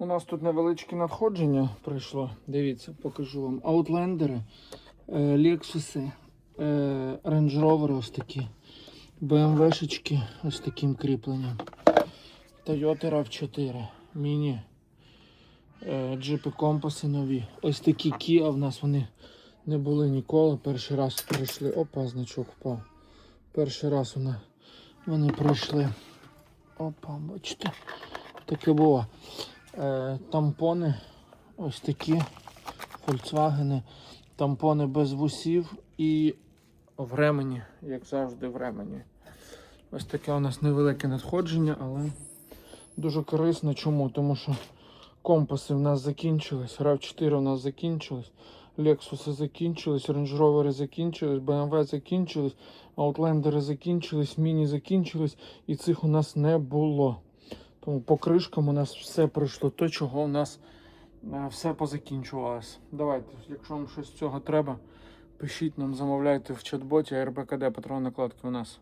У нас тут невеличке надходження прийшло. Дивіться, покажу вам. Аутлендери, е, Лексуси, е, Range Rover ось такі, BMW-шечки ось таким кріпленням. Toyota RAV4, міні, е, джипи компаси нові. Ось такі Kia в нас вони не були ніколи. Перший раз прийшли. Опа, значок впав. Перший раз вони, вони пройшли. Опа, бачите. Таке було. Е, тампони ось такі. Volkswagen. Тампони без вусів і в ремені, як завжди, в ремені. Ось таке у нас невелике надходження, але дуже корисно. Чому? Тому що компаси в нас закінчились, RAV4 у нас закінчились, Lexus закінчились, Range Rover закінчились, BMW закінчились, Outlander закінчились, Міні закінчились, і цих у нас не було. Тому по кришкам у нас все пройшло, то чого у нас е, все позакінчувалось. Давайте, якщо вам щось з цього треба, пишіть нам, замовляйте в чат-боті РБКД патрон накладки у нас.